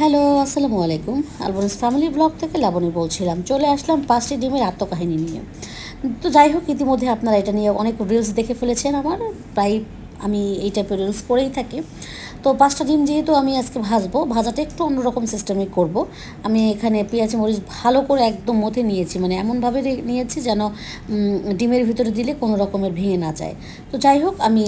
Hello, আসসালামু আলাইকুম। আলবনিস family blog থেকে লাবণী বলছিলাম। চলে আসলাম পাঁচটি ডিমের আত্মকাহিনী নিয়ে। তো যাই হোক, ইতিমধ্যে আপনারা এটা নিয়ে অনেক রিলস দেখে ফেলেছেন আমার। প্রায় আমি এই টাইপের রিলস করেই থাকি। তো পাঁচটা ডিম যেহেতু আমি আজকে ভাজবো, ভাজাটা একটু অন্যরকম সিস্টেমে করব। আমি এখানে পেঁয়াজ মরিচ ভালো করে একদম মথে নিয়েছি মানে এমনভাবে নিয়েছি যেন ডিমের ভিতরে দিলে কোনো রকমের ভেঙে না যায়। তো যাই হোক, আমি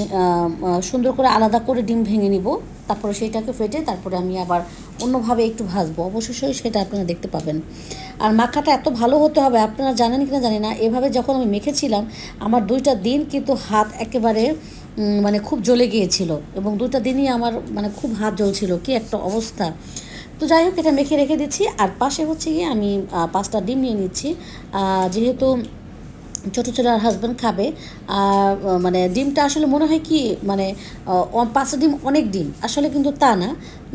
সুন্দর করে আলাদা করে ডিম ভেঙে নিব, তারপরে সেইটাকে ফেটে তারপরে আমি আবার অন্যভাবে একটু ভাজবো। অবশ্যই সেটা আপনারা দেখতে পাবেন। আর মাখাটা এত ভালো হতে হবে, আপনারা জানেন কিনা জানি না, এভাবে যখন আমি মেখেছিলাম, আমার দুইটা দিন কিন্তু হাত একেবারে মানে খুব জ্বলে গিয়েছিল এবং দুটা দিনই আমার মানে খুব হাত জ্বলছিল, কি একটা অবস্থা। তো যাই হোক, এটা মেখে রেখে দিচ্ছি। আর পাশে হচ্ছে গিয়ে আমি পাঁচটা ডিম নিয়ে নিচ্ছি। যেহেতু ছোটো ছোটো আর হাজব্যান্ড খাবে আর মানে ডিমটা আসলে মনে হয় কি মানে পাঁচটা ডিম অনেক ডিম। আসলে কিন্তু তা না।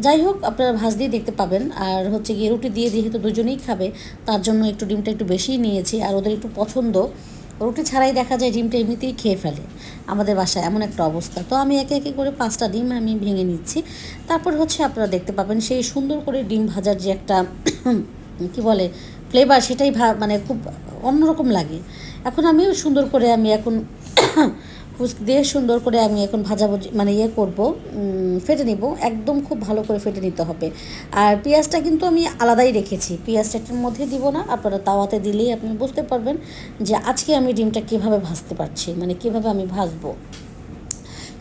যাই হোক, আপনারা ভাজ দিয়ে দেখতে পাবেন। আর হচ্ছে গিয়ে রুটি দিয়ে যেহেতু দুজনেই খাবে, তার জন্য একটু ডিমটা একটু বেশিই নিয়েছি। আর ওদের একটু পছন্দ। রুটি ছাড়াই দেখা যায় ডিমটা এমনিতেই খেয়ে ফেলে। আমাদের বাসায় এমন একটা অবস্থা। তো আমি একে একে করে পাঁচটা ডিম আমি ভেঙে নিচ্ছি। তারপর হচ্ছে আপনারা দেখতে পাবেন সেই সুন্দর করে ডিম ভাজার যে একটা কি বলে ফ্লেভার সেটাই মানে খুব অন্যরকম লাগে। এখন আমি সুন্দর করে আমি এখন ফুসকি দিয়ে সুন্দর করে আমি এখন ভাজাভুজি মানে ইয়ে করব ফেটে নিব, একদম খুব ভালো করে ফেটে নিতে হবে। আর পেঁয়াজটা কিন্তু আমি আলাদাই রেখেছি পেঁয়াজটা এটার মধ্যে দিব না, আপনারা তাওয়াতে দিলেই আপনি বুঝতে পারবেন যে আজকে আমি ডিমটা কীভাবে ভাজতে পারছি মানে কীভাবে আমি ভাজবো।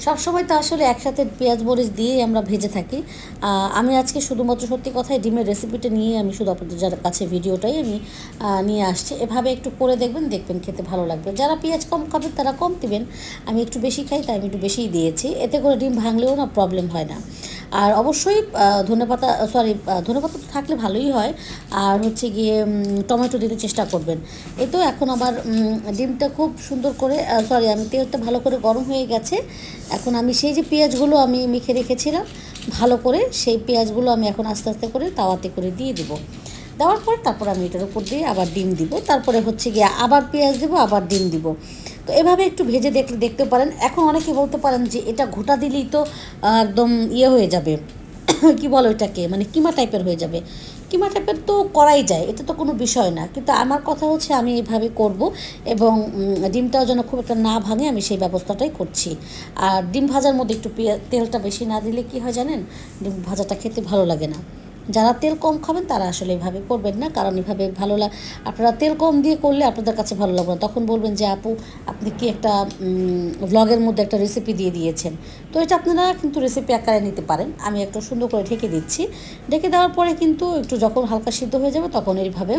সবসময় তো আসলে একসাথে পেঁয়াজ, মরিচ দিয়েই আমরা ভেজে থাকি। আমি আজকে শুধুমাত্র সত্যি কথাই ডিমের রেসিপিটা নিয়ে আমি শুধু আপনাদের যার কাছে ভিডিওটাই আমি নিয়ে আসছি। এভাবে একটু করে দেখবেন দেখবেন খেতে ভালো লাগবে। যারা পেঁয়াজ কম খাবেন, তারা কম দিবেন। আমি একটু বেশি খাই, তাই আমি একটু বেশিই দিয়েছি। এতে করে ডিম ভাঙলেও না প্রবলেম হয় না। আর অবশ্যই ধনেপাতা সরি ধনেপাতা তো থাকলে ভালোই হয়। আর হচ্ছে গিয়ে টমেটো দিতে চেষ্টা করবেন। এ তো এখন আবার ডিমটা খুব সুন্দর করে সরি আমি তেলটা ভালো করে গরম হয়ে গেছে। এখন আমি সেই যে পেঁয়াজগুলো আমি মেখে রেখেছিলাম, ভালো করে সেই পেঁয়াজগুলো আমি এখন আস্তে আস্তে করে তাওয়াতে করে দিয়ে দিব। দেওয়ার পর তারপর আমি এটার উপর দিয়ে আবার ডিম দিব। তারপরে হচ্ছে গিয়ে আবার পেঁয়াজ দেবো, আবার ডিম দিব। তো এভাবে একটু ভেজে দেখলে দেখতে পারেন। এখন অনেকে বলতে পারেন যে এটা ঘোটা দিলেই তো একদম ইয়ে হয়ে যাবে। কি বলে ওইটাকে? মানে কিমা টাইপের হয়ে যাবে। কিমা টাইপের তো করাই যায়, এটা তো কোনো বিষয় না। কিন্তু আমার কথা হচ্ছে আমি এইভাবে করব এবং ডিমটাও যেন খুব একটা না ভাঙে, আমি সেই ব্যবস্থাটাই করছি। আর ডিম ভাজার মধ্যে একটু তেলটা বেশি না দিলে কি হয় জানেন? ডিম ভাজাটা খেতে ভালো লাগে না। যারা তেল কম খাবেন, তারা আসলে এভাবে করবেন না। কারণ এভাবে ভালো লাগ আপনারা তেল কম দিয়ে করলে আপনাদের কাছে ভালো লাগবে না। তখন বলবেন যে, আপু, আপনি কি একটা ভ্লগের মধ্যে একটা রেসিপি দিয়ে দিয়েছেন? তো এটা আপনারা কিন্তু রেসিপি আকারে নিতে পারেন। আমি একটু সুন্দর করে ঢেকে দিচ্ছি। ঢেকে দেওয়ার পরে কিন্তু একটু যখন হালকা সিদ্ধ হয়ে যাবে, তখন এইভাবে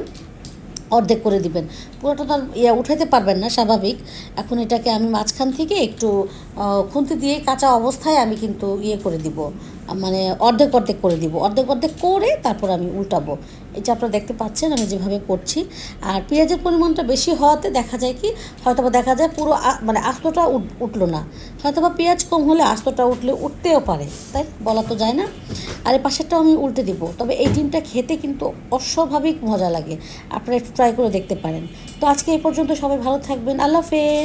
অর্ধেক করে দিবেন। পুরোটা তো আর ইয়ে উঠাতে পারবেন না, স্বাভাবিক। এখন এটাকে আমি মাঝখান থেকে একটু খুন্তি দিয়ে কাঁচা অবস্থায় আমি কিন্তু ইয়ে করে দিব। মানে অর্ধেক অর্ধেক করে দিব। অর্ধেক অর্ধেক করে তারপর আমি উল্টাবো। এই যে আপনারা দেখতে পাচ্ছেন, আমি যেভাবে করছি। আর পেঁয়াজের পরিমাণটা বেশি হওয়াতে দেখা যায় কি হয়তো বা দেখা যায় পুরো মানে আস্তটা উঠ- উঠল না। হয়তো বা পেঁয়াজ কম হলে আস্তটা উঠলে উঠতেও পারে, তাই বলা তো যায় না। আর এই পাশেরটাও আমি উল্টে দিব। তবে এই ডিমটা খেতে কিন্তু অস্বাভাবিক মজা লাগে। আপনারা একটু ট্রাই করে দেখতে পারেন। তো আজকে এই পর্যন্ত সবাই ভালো থাকবেন। আল্লাহ হাফেজ।